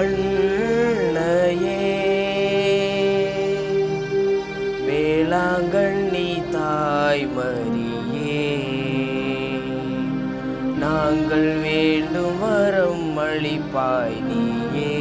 அண்ணையே வேளாங்கண்ணி தாய் மரியே. நாங்கள் வேண்டும் வரம் அளிப்பாய் நீயே.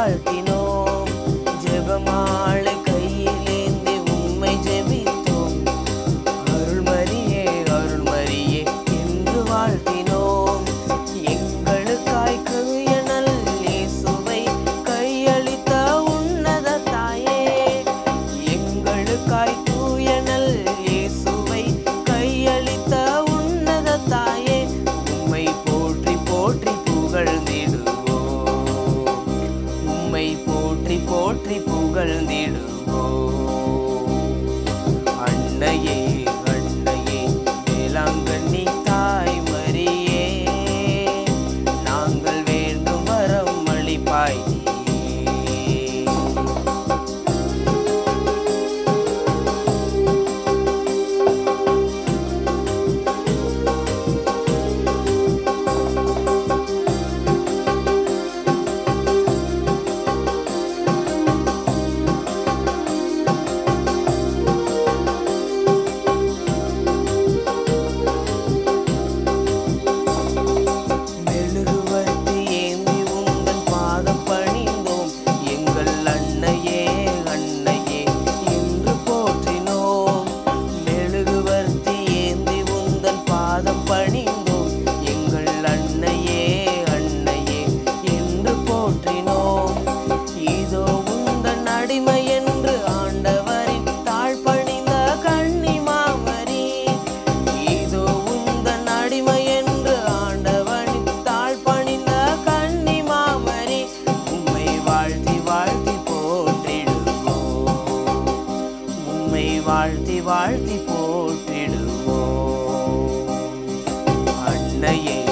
al final. போற்றி புகழ்ந்திடுவோம். பாதம் பணிந்தோம் नये